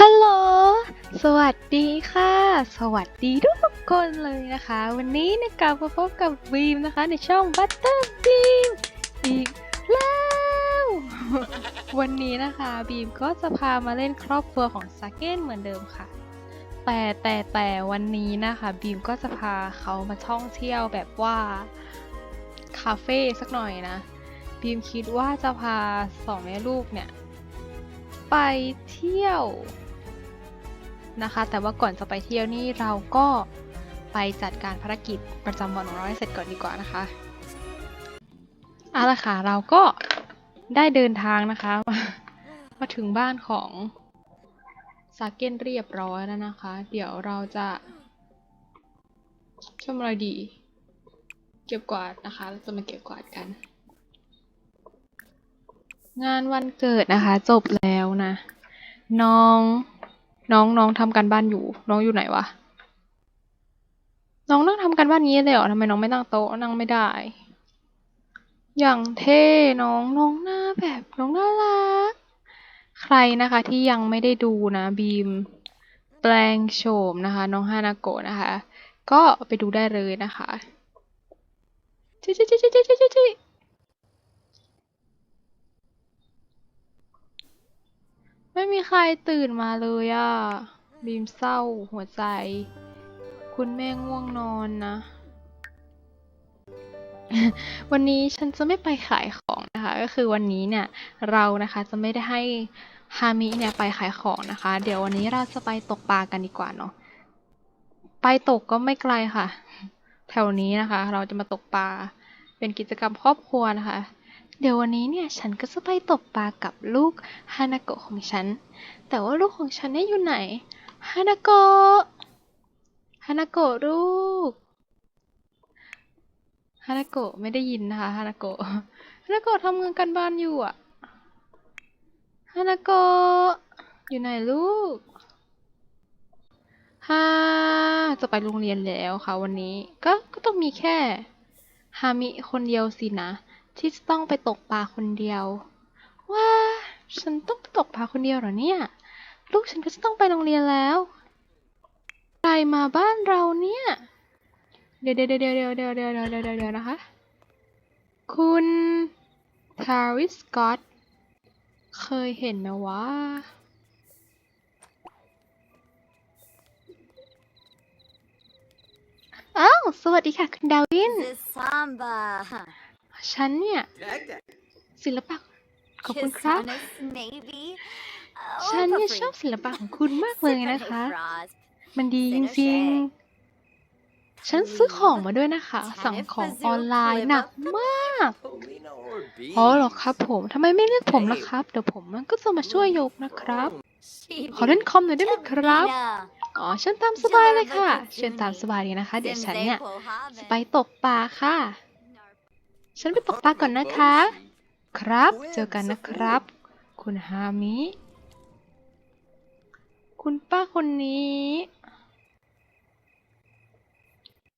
ฮัลโหล สวัสดีค่ะ สวัสดีทุกคนเลยนะคะ วันนี้นะกลับมาพบกับบีมนะคะในช่อง Butter Beam อีกแล้ว วันนี้นะคะบีมก็จะพามาเล่นครอบครัวของซาเก้นเหมือนเดิมค่ะ แต่แต่แต่วันนี้นะคะบีมก็จะพาเขามาท่องเที่ยวแบบว่าคาเฟ่สักหน่อยนะ บีมคิดว่าจะพาสองแม่ลูกเนี่ยไปเที่ยว นะคะ แต่ว่าก่อนจะไปเที่ยวนี่เราก็ไปจัดการภารกิจประจำวันของเราให้เสร็จก่อนดีกว่านะคะเอาละค่ะเราก็ได้เดินทางนะคะ มาถึงบ้านของซาเก้นเรียบร้อยแล้วนะคะ เดี๋ยวเราจะทำอะไรดี เก็บกวาดนะคะ เราจะมาเก็บกวาดกัน งานวันเกิดนะคะ จบแล้วนะ น้อง น้องน้องทำการบ้านอยู่ น้องอยู่ไหนวะ น้องนั่งทำการบ้านงี้เลยเหรอทำไมน้องไม่นั่งโต๊ะนั่งไม่ได้ อย่างเท่น้องน้องหน้าแบบน้องน่ารัก ใครนะคะที่ยังไม่ได้ดูนะบีมแปลงโฉมนะคะ น้องฮานาโกะนะคะ ก็ไปดูได้เลยนะคะจิจิจิจิจิจิจิ ไม่มีใครตื่นมาเลยอะ่ะ บีมเศร้าหัวใจ คุณแม่ง่วงนอนนะ วันนี้ฉันจะไม่ไปขายของนะคะ ก็คือวันนี้เนี่ยเรานะคะจะไม่ได้ให้ฮามิเนี่ยไปขายของนะคะ เดี๋ยววันนี้เราจะไปตกปลากันดีกว่าเนาะ ไปตกก็ไม่ไกลค่ะ แถวนี้นะคะ เราจะมาตกปลา เป็นกิจกรรมครอบครัวนะคะ เดี๋ยววันนี้เนี่ยฉันก็จะไปตกปลากับลูกฮานาโกะของฉัน แต่ว่าลูกของฉันเนี่ยอยู่ไหน ฮานาโกะ ฮานาโกะลูก ฮานาโกะไม่ได้ยินนะคะ ฮานาโกะ ฮานาโกะทำงานกันบ้านอยู่อะฮานาโกะ อยู่ไหนลูกฮ่าจะไปโรงเรียนแล้วค่ะวันนี้ ก็ ก็ต้องมีแค่ฮามิคนเดียวสินะ ที่จะต้องไปตกปลาคนเดียวว้าฉันต้องไปตกปลาคนเดียวเหรอเนี่ย ลูกฉันก็จะต้องไปโรงเรียนแล้วใครมาบ้านเราเนี่ย เดี๋ยวเดี๋ยวเดี๋ยวเดี๋ยวเดี๋ยวเดี๋ยวเดี๋ยวเดี๋ยวเดี๋ยวนะคะ คุณทาวิสสกอตเคยเห็นไหมวะอ้าวสวัสดีค่ะ คุณดาวิน This samba. ฉันเนี่ย ศิลปะขอบคุณครับ Kiss on his maybe. ฉันเนี่ยชอบศิลปะของคุณมากเลยนะคะ มันดีจริงๆ ฉันซื้อของมาด้วยนะคะ สั่งของออนไลน์หนักมากอ๋อเหรอครับผมทำไมไม่เรียกผมล่ะครับ เดี๋ยวผมมันก็จะมาช่วยยกนะครับ ขอเล่นคอมหน่อยได้ไหมครับ อ๋อฉันตามสบายเลยค่ะเชิญตามสบายเลยนะคะ เดี๋ยวฉันเนี่ยจะไปตกปลาค่ะ ฉันไปตกปลาก่อนนะคะ ครับ เจอกันนะครับ คุณฮามิ คุณป้าคนนี้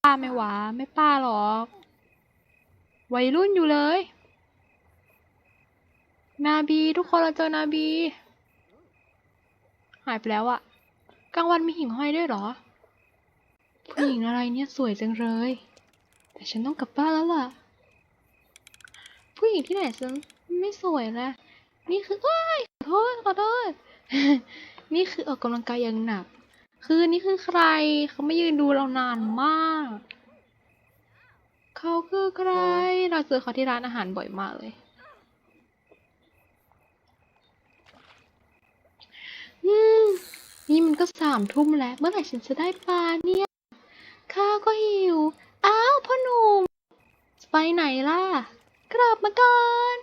ป้าไม่หวาไม่ป้าหรอก วัยรุ่นอยู่เลย นาบีทุกคนเราเจอนาบี หายไปแล้วอะกลางวันมีหิ่งห้อยด้วยเหรอ ผู้หญิงอะไรเนี่ยสวยจังเลย แต่ฉันต้องกลับบ้านแล้วล่ะ ผู้หญิงที่ไหนฉันไม่สวยนะนี่คือเอ้ยขอโทษขอโทษ นี่คือออกกำลังกายอย่างหนัก คือนี่คือใครเขาไม่ยืนดูเรานานมาก เขาคือใคร เราเจอเขาที่ร้านอาหารบ่อยมากเลย อืม นี่มันก็สามทุ่มแล้ว เมื่อไหร่ฉันจะได้ปลาเนี่ย ข้าก็หิว อ้าวพ่อหนุ่มไปไหนล่ะ กลับมาก่อน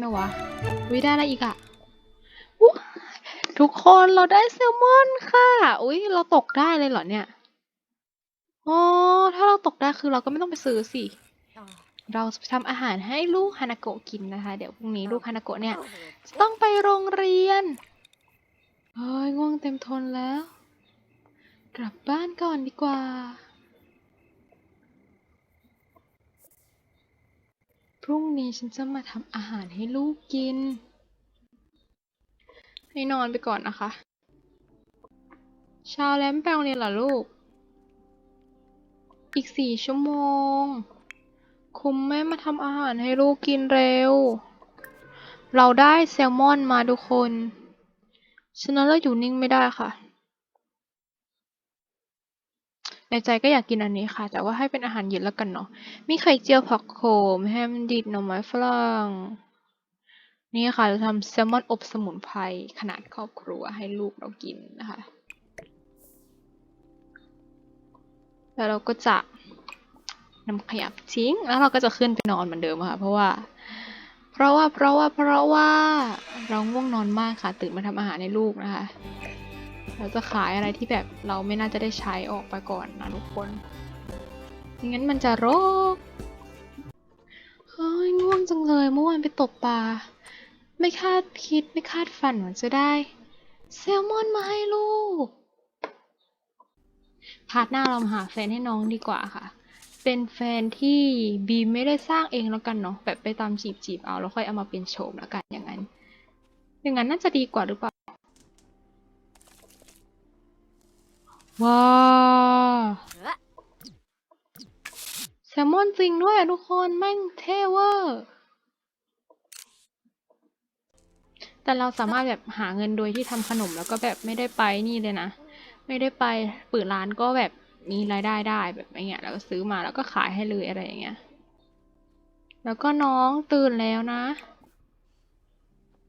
ไม่วะวิได้อะไรอีกอะอุ๊ยทุกคนเราได้แซลมอนค่ะ อุ้ยเราตกได้เลยเหรอเนี่ย อ๋อ ถ้าเราตกได้คือเราก็ไม่ต้องไปซื้อสิ เราจะไปทำอาหารให้ลูกฮานาโกะกินนะคะ เดี๋ยวพรุ่งนี้ลูกฮานาโกะเนี่ยจะต้องไปโรงเรียน เฮ้ยง่วงเต็มทนแล้ว กลับบ้านก่อนดีกว่า พรุ่งนี้ฉันจะมาทำอาหารให้ลูกกิน ให้นอนไปก่อนนะคะเช้าแล้วไม่ไปโรงเรียนเหรอลูก อีกสี่ชั่วโมง คุมแม่มาทำอาหารให้ลูกกินเร็ว เราได้แซลมอนมาทุกคน ฉะนั้นเราอยู่นิ่งไม่ได้ค่ะ ในใจก็อยากกินอันนี้ค่ะ แต่ว่าให้เป็นอาหารเย็นแล้วกันเนาะ มีไข่เจียวผักโขม แฮมดิบหน่อไม้ฝรั่ง นี่ค่ะ เราทำแซลมอนอบสมุนไพรขนาดครอบครัวให้ลูกเรากินนะคะ แล้วเราก็จะนำขยะทิ้ง แล้วเราก็จะขึ้นไปนอนเหมือนเดิมค่ะ เพราะว่า เพราะว่า เพราะว่า เพราะว่า เราง่วงนอนมากค่ะ ตื่นมาทำอาหารให้ลูกนะคะ เราจะขายอะไรที่แบบเราไม่น่าจะได้ใช้ออกไปก่อนนะทุกคนงั้นมันจะรกเฮ้ยง่วงจังเลยเมื่อวานไปตกปลา ไม่คาดคิดไม่คาดฝันว่าจะได้แซลมอนมาให้ลูก พาร์ทหน้าเรามาหาแฟนให้น้องดีกว่าค่ะ เป็นแฟนที่บีไม่ได้สร้างเองแล้วกันเนาะแบบไปตามจีบจีบๆเอาแล้วค่อยเอามาเป็นโฉมแล้วกันอย่างนั้น อย่างนั้นน่าจะดีกว่าหรือเปล่า ว้าวแซลมอนจริงด้วยทุกคนแม่งเท่เวอร์แต่เราสามารถแบบหาเงินโดยที่ทำขนมแล้วก็แบบไม่ได้ไปนี่เลยนะ ไม่ได้ไปเปิดร้านก็แบบมีรายได้ได้แบบอย่างเงี้ยแล้วก็ซื้อมาแล้วก็ขายให้เลยอะไรอย่างเงี้ยแล้วก็น้องตื่นแล้วนะ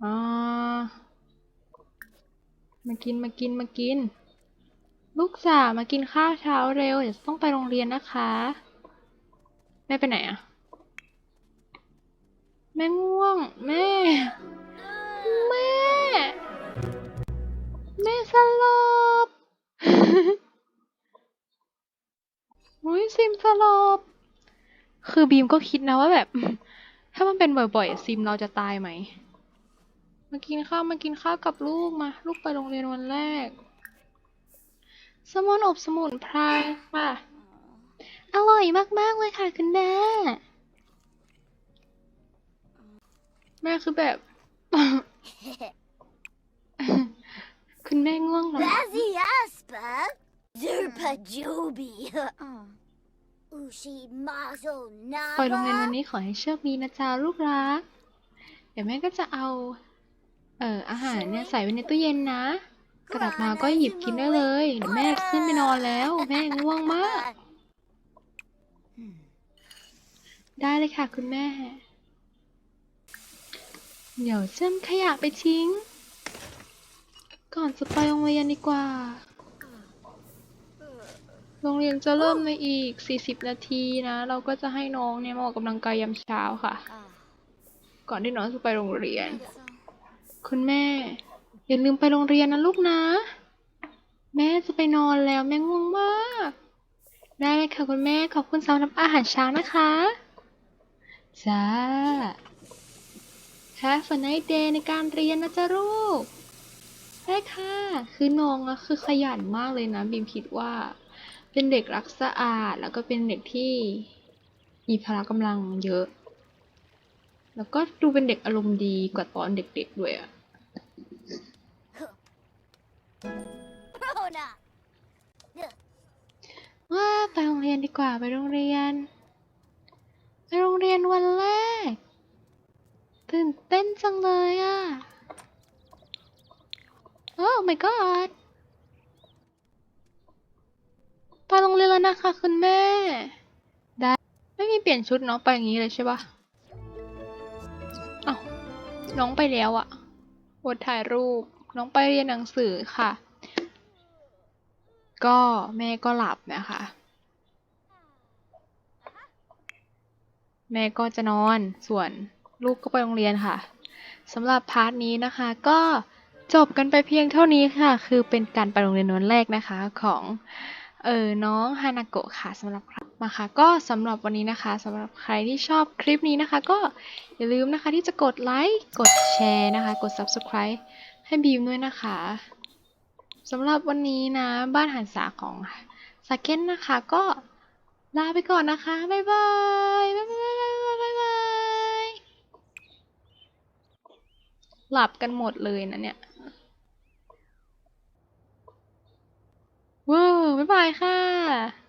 อ่ามากินมากินมากิน ลูกสาวมากินข้าวเช้าเร็ว เดี๋ยวต้องไปโรงเรียนนะคะ แม่ไปไหนอะแม่ง่วง แม่ แม่ แม่สลบอุ้ยซิมสลบ คือบีมก็คิดนะว่าแบบ ถ้ามันเป็นบ่อยๆ ซิมเราจะตายไหม มากินข้าว มากินข้าวกับลูกมา ลูกไปโรงเรียนวันแรก สมุนอบสมุนไพรค่ะ อร่อยมาก ๆ เลยค่ะคุณแม่ แม่คือแบบ คุณแม่ง่วงเหรอ Bazzy Aspa. Zerpa Joby. Ushi Mazo ปล่อยโรงเรียนวัน Nava. นี้ขอให้โชคดีนะจ๊ะลูกรัก เดี๋ยวแม่ก็จะเอา เอ่ออาหารเนี่ยใส่ไว้ในตู้เย็นนะ กลับมาก็หยิบกินได้เลยเดี๋ยวแม่ขึ้นไปนอนแล้ว แม่ง่วงมาก ได้เลยค่ะคุณแม่ เดี๋ยวจำขยะไปทิ้ง ก่อนจะไปโรงเรียนดีกว่า โรงเรียนจะเริ่มในอีก 40 นาทีนะ เราก็จะให้น้องเนี่ยมาออกกำลังกายยามเช้าค่ะ ก่อนที่น้องจะไปโรงเรียน คุณแม่ อย่าลืมไปโรงเรียนนะลูกนะ แม่จะไปนอนแล้วแม่ง่วงมาก ได้เลยค่ะคุณแม่ขอบคุณสำหรับอาหารเช้านะคะจ้า Have a nice day ในการเรียนนะจ๊ะลูกได้ค่ะ คือน้องอะคือขยันมากเลยนะบีมคิดว่า เป็นเด็กรักสะอาด แล้วก็เป็นเด็กที่มีพละกำลังเยอะ แล้วก็ดูเป็นเด็กอารมณ์ดีกว่าตอนเด็กๆด้วยอะ ว่าไปโรงเรียนดีกว่าไปโรงเรียน ไปโรงเรียนวันแรก ตื่นเต้นจังเลยอะโอ้ my god ไปโรงเรียนแล้วนะคะคุณแม่ ได้ไม่มีเปลี่ยนชุดเนาะไปอย่างนี้เลยใช่ปะอ้าน้องไปแล้วอะอดถ่ายรูป น้องไปเรียนหนังสือค่ะ ก็แม่ก็หลับนะคะ แม่ก็จะนอนส่วนลูกก็ไปโรงเรียนค่ะสำหรับพาร์ทนี้นะคะ ก็จบกันไปเพียงเท่านี้ค่ะ คือเป็นการไปโรงเรียนวันแรกนะคะของเออน้องฮานาโกะค่ะสำหรับมาค่ะก็สำหรับวันนี้นะคะสำหรับใครที่ชอบคลิปนี้นะคะ ก็อย่าลืมนะคะที่จะกดไลค์กดแชร์นะคะ กด subscribe ให้บีมด้วยนะคะสำหรับวันนี้นะ บ้านหันษาของสเก็ตนะคะ ก็ลาไปก่อนนะคะ บ๊ายบาย บ๊ายบายบ๊ายบายหลับกันหมดเลยนะเนี่ยว้าวบ๊ายบายค่ะ